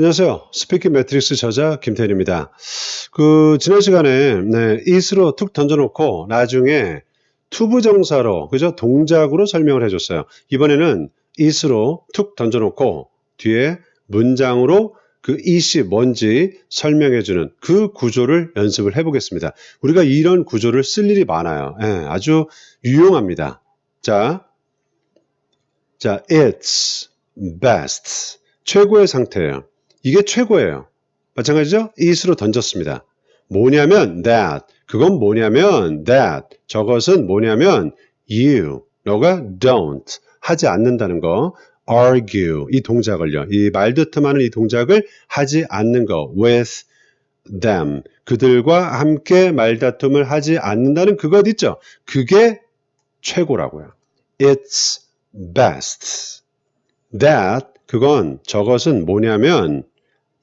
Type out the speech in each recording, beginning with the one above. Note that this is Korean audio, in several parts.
안녕하세요. 스피킹 매트릭스 저자 김태현입니다. 그 지난 시간에 네, it으로 툭 던져놓고 나중에 투부정사로 그죠 동작으로 설명을 해줬어요. 이번에는 it으로 툭 던져놓고 뒤에 문장으로 그 it이 뭔지 설명해주는 그 구조를 연습을 해보겠습니다. 우리가 이런 구조를 쓸 일이 많아요. 예, 아주 유용합니다. 자, 자, it's best. 최고의 상태예요. 이게 최고예요. 마찬가지죠? it으로 던졌습니다. 뭐냐면 that. 그건 뭐냐면 that. 저것은 뭐냐면 you. 너가 don't. 하지 않는다는 거. argue. 이 동작을요. 이 말다툼하는 이 동작을 하지 않는 거. with them. 그들과 함께 말다툼을 하지 않는다는 그것 있죠? 그게 최고라고요. It's best. That 그건 저것은 뭐냐면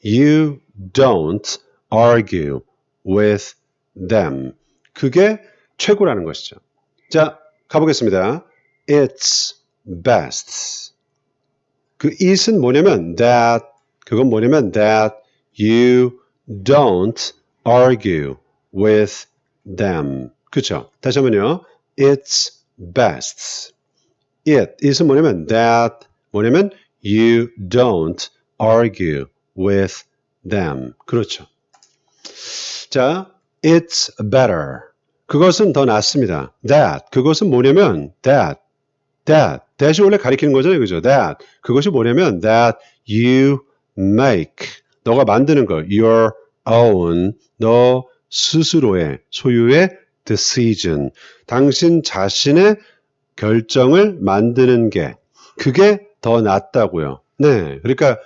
you don't argue with them. 그게 최고라는 것이죠. 자, 가보겠습니다. It's best. 그 it은 뭐냐면 that 그건 뭐냐면 that you don't argue with them. 그쵸? 다시 한번요. It's best. it, it은 뭐냐면 that, 뭐냐면 you don't argue with them. 그렇죠. 자, it's better. 그것은 더 낫습니다. that, 그것은 뭐냐면 that, that, that이 원래 가리키는 거잖아요. 그죠? that, 그것이 뭐냐면 that you make, 너가 만드는 거, your own, 너 스스로의, 소유의 decision, 당신 자신의 결정을 만드는 게 그게 더 낫다고요. 네. 그러니까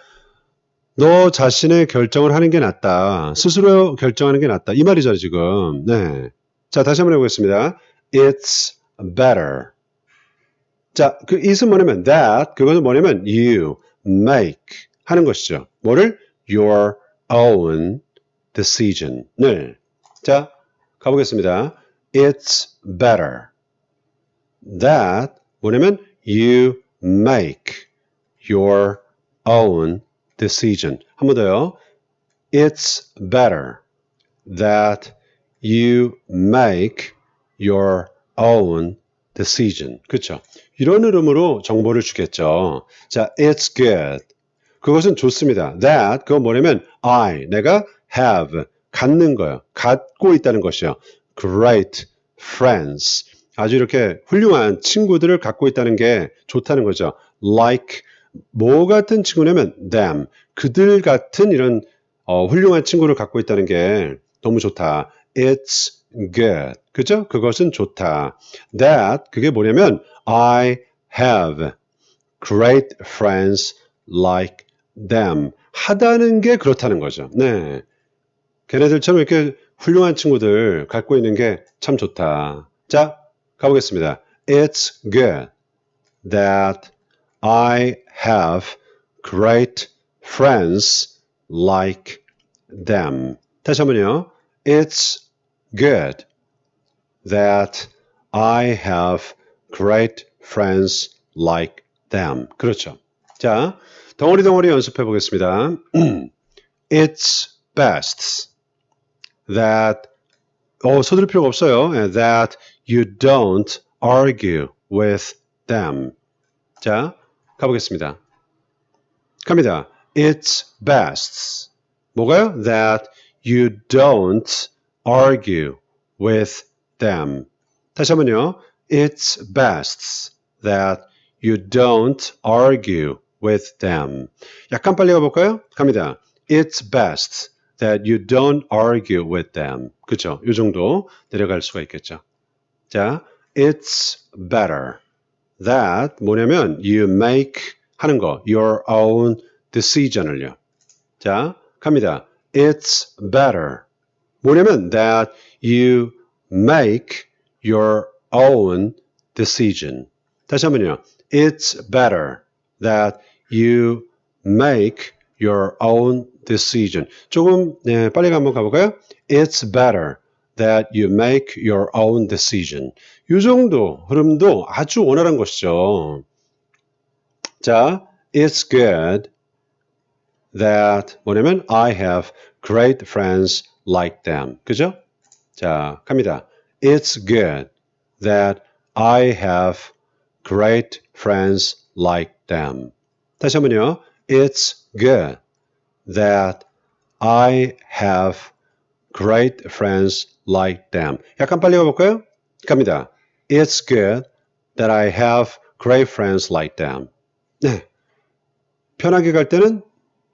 너 자신의 결정을 하는 게 낫다. 스스로 결정하는 게 낫다. 이 말이죠, 지금. 네. 자, 다시 한번 해보겠습니다. It's better. 자, 그 it은 뭐냐면 that, 그것은 뭐냐면 you make 하는 것이죠. 뭐를? your own decision을. 자, 가보겠습니다. It's better. that 뭐냐면 you make your own decision. 한 번 더요. It's better that you make your own decision. 그렇죠? 이런 흐름으로 정보를 주겠죠. 자, it's good. 그것은 좋습니다. That 그건 뭐냐면 I 내가 have 갖는 거예요. 갖고 있다는 것이요. Great friends. 아주 이렇게 훌륭한 친구들을 갖고 있다는 게 좋다는 거죠. Like 뭐 같은 친구냐면 them. 그들 같은 이런 어, 훌륭한 친구를 갖고 있다는 게 너무 좋다. It's good. 그죠? 그것은 좋다. That 그게 뭐냐면 I have great friends like them. 하다는 게 그렇다는 거죠. 네. 걔네들처럼 이렇게 훌륭한 친구들 갖고 있는 게 참 좋다. 자, 가보겠습니다. It's good that I have great friends like them. 다시 한번요. It's good that I have great friends like them. 그렇죠. 자, 덩어리 덩어리 연습해 보겠습니다. It's best that 어, 서둘 필요가 없어요. That you don't argue with them. 자, 가보겠습니다. 갑니다. It's best. 뭐가요? That you don't argue with them. 다시 한번요. It's best that you don't argue with them. 약간 빨리 가볼까요? 갑니다. It's best that you don't argue with them. 그죠? 이 정도 내려갈 수가 있겠죠. 자, it's better that 뭐냐면 you make 하는 거 your own decision을요. 자, 갑니다. It's better 뭐냐면 that you make your own decision. 다시 한번요. It's better that you make your own decision. 조금 네, 빨리 한번 가볼까요? It's better that you make your own decision. 이 정도 흐름도 아주 원활한 것이죠. 자, it's good that 뭐냐면 I have great friends like them. 그죠? 자, 갑니다. It's good that I have great friends like them. 다시 한번요. It's good that I have great friends them. 약간 빨리 가볼까요? 갑니다. It's good that I have great friends like them. 네. 편하게 갈 때는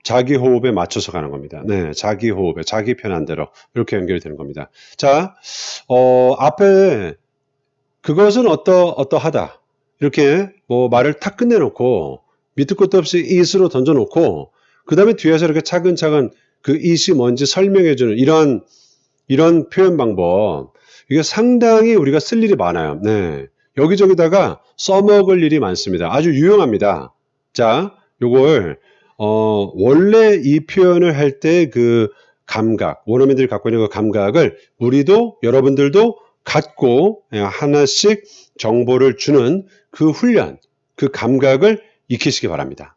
자기 호흡에 맞춰서 가는 겁니다. 네, 자기 호흡에, 자기 편한 대로 이렇게 연결이 되는 겁니다. 자, 어, 앞에 그것은 어떠 어떠하다 이렇게 뭐 말을 탁 끝내놓고 밑도 끝도 없이 it으로 던져놓고 그 다음에 뒤에서 이렇게 차근차근 그 it이 뭔지 설명해주는 이런 이런 표현 방법 이게 상당히 우리가 쓸 일이 많아요. 네, 여기저기다가 써먹을 일이 많습니다. 아주 유용합니다. 자, 요걸 어, 원래 이 표현을 할 때 그 감각, 원어민들이 갖고 있는 그 감각을 우리도 여러분들도 갖고 예, 하나씩 정보를 주는 그 훈련, 그 감각을 익히시기 바랍니다.